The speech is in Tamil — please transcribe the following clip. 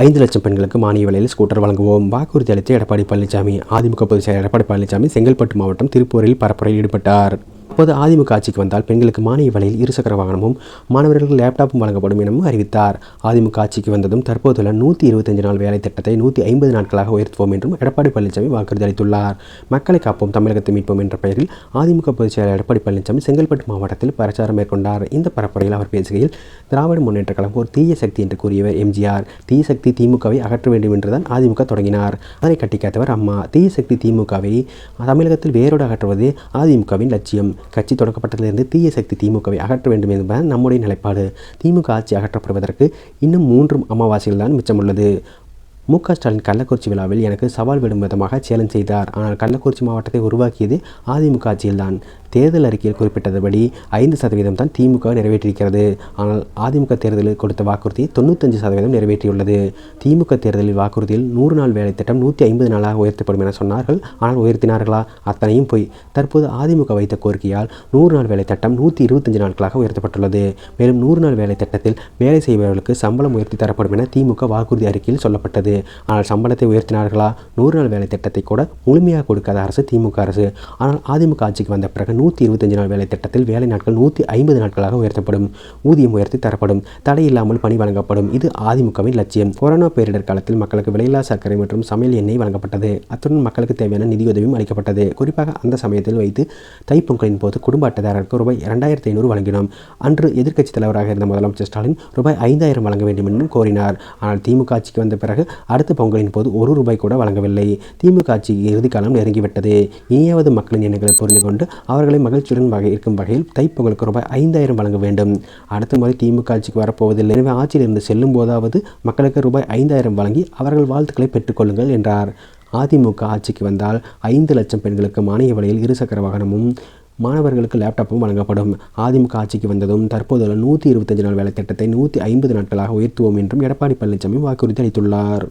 ஐந்து லட்சம் பெண்களுக்கு மானிய விலையில் ஸ்கூட்டர் வழங்குவோம். வாக்குறுதி அளித்த எடப்பாடி பழனிசாமி அதிமுக பொதுச் செயலர் எடப்பாடி பழனிசாமி செங்கல்பட்டு மாவட்டம் திருப்பூரில் பரப்புரையில் ஈடுபட்டார். அப்போது அதிமுக ஆட்சிக்கு வந்தால் பெண்களுக்கு மானிய விலையில் இருசக்கர வாகனமும் மாணவர்களுக்கு லேப்டாப்பும் வழங்கப்படும் எனவும் அறிவித்தார். அதிமுக ஆட்சிக்கு வந்ததும் தற்போதுள்ள நூற்றி இருபத்தஞ்சு நாள் வேலை திட்டத்தை நூற்றி ஐம்பது நாட்களாக உயர்த்துவோம் என்றும் எடப்பாடி பழனிசாமி வாக்குறுதி அளித்துள்ளார். மக்களை காப்போம் தமிழகத்தை மீட்போம் என்ற பெயரில் அதிமுக பொதுச் செயலர் எடப்பாடி பழனிசாமி செங்கல்பட்டு மாவட்டத்தில் பிரச்சாரம் மேற்கொண்டார். இந்த பரப்புரையில் அவர் பேசுகையில் திராவிட முன்னேற்ற கழகம் ஒரு தீய சக்தி என்று கூறியவர் எம்ஜிஆர். தீய சக்தி திமுகவை அகற்ற வேண்டும் என்றுதான் அதிமுக தொடங்கினார். அதனை கட்டிக்காத்தவர் அம்மா. தீய சக்தி திமுகவை தமிழகத்தில் வேரோடு அகற்றுவது அதிமுகவின் லட்சியம். கட்சி தொடக்கப்பட்டதிலிருந்து தீய சக்தி திமுகவை அகற்ற வேண்டும் என்பது நம்முடைய நிலைப்பாடு. திமுக ஆட்சி அகற்றப்படுவதற்கு இன்னும் மூன்று அமாவாசைகள் தான் மிச்சமுள்ளது. மு க ஸ்டாலின் கள்ளக்குறிச்சி விழாவில் எனக்கு சவால் விடும் விதமாக சேலஞ்ச் செய்தார். ஆனால் கள்ளக்குறிச்சி மாவட்டத்தை உருவாக்கியது அதிமுக ஆட்சியில்தான். தேர்தல் அறிக்கையில் குறிப்பிட்டபடி ஐந்து சதவீதம் தான் திமுக நிறைவேற்றியிருக்கிறது. ஆனால் அதிமுக தேர்தலில் கொடுத்த வாக்குறுதி தொண்ணூத்தஞ்சு சதவீதம் நிறைவேற்றியுள்ளது. திமுக தேர்தலில் வாக்குறுதியில் நூறு நாள் வேலை திட்டம் நூற்றி ஐம்பது நாளாக உயர்த்தப்படும் என சொன்னார்கள். ஆனால் உயர்த்தினார்களா? அத்தனையும் போய். தற்போது அதிமுக வைத்த கோரிக்கையால் நூறு நாள் வேலை திட்டம் நூற்றி இருபத்தஞ்சு நாட்களாக உயர்த்தப்பட்டுள்ளது. மேலும் நூறு நாள் வேலை திட்டத்தில் வேலை செய்பவர்களுக்கு சம்பளம் உயர்த்தி தரப்படும் என திமுக வாக்குறுதி அறிக்கையில் சொல்லப்பட்டது. ஆனால் சம்பளத்தை உயர்த்தினார்களா? நூறு நாள் வேலை திட்டத்தை கூட முழுமையாக கொடுக்காத அரசு திமுக அரசு. ஆனால் அதிமுக ஆட்சிக்கு வந்த பிறகு நூற்றி இருபத்தஞ்சு நாள் வேலை திட்டத்தில் வேலை நாட்கள் நூற்றி ஐம்பது நாட்களாக உயர்த்தப்படும். ஊதியம் உயர்த்தி தரப்படும். தடை இல்லாமல் பணி வழங்கப்படும். இது அதிமுகவின் லட்சியம். கொரோனா பேரிடர் காலத்தில் மக்களுக்கு விலையில்லா சர்க்கரை மற்றும் சமையல் எண்ணெய் வழங்கப்பட்டது. அத்துடன் மக்களுக்கு தேவையான நிதியுதவியும் அளிக்கப்பட்டது. குறிப்பாக அந்த சமயத்தில் வைத்து தைப்பொங்கலின் போது குடும்ப அட்டைதாரருக்கு ரூபாய் இரண்டாயிரத்தி ஐநூறு வழங்கினோம். அன்று எதிர்க்கட்சித் தலைவராக இருந்த முதலமைச்சர் ஸ்டாலின் ரூபாய் ஐந்தாயிரம் வழங்க வேண்டும் என்றும் கோரினார். ஆனால் திமுக ஆட்சிக்கு வந்த பிறகு அடுத்த பொங்கலின் போது ஒரு ரூபாய் கூட வழங்கவில்லை. திமுக ஆட்சி இறுதிக்காலம் நெருங்கிவிட்டது. இனியாவது மக்களின் எண்ணங்களை புரிந்து கொண்டு அவர்கள் மகிழ்ச்சியுடன் வகை இருக்கும் வகையில் தைப்பொங்கலுக்கு ரூபாய் ஐந்தாயிரம் வழங்க வேண்டும். அடுத்த முறை திமுக ஆட்சிக்கு வரப்போவதில்லை. எனவே ஆட்சியிலிருந்து செல்லும் போதாவது மக்களுக்கு ரூபாய் ஐந்தாயிரம் வழங்கி அவர்கள் வாழ்த்துக்களை பெற்றுக்கொள்ளுங்கள் என்றார். அதிமுக ஆட்சிக்கு வந்தால் ஐந்து லட்சம் பெண்களுக்கு மானிய விலையில் இருசக்கர வாகனமும் மாணவர்களுக்கு லேப்டாப்பும் வழங்கப்படும். அதிமுக ஆட்சிக்கு வந்ததும் தற்போதுள்ள நூற்றி இருபத்தஞ்சு நாள் வேலை திட்டத்தை நூற்றி ஐம்பது நாட்களாக உயர்த்துவோம் என்றும் எடப்பாடி பழனிசாமி வாக்குறுதி அளித்துள்ளார்.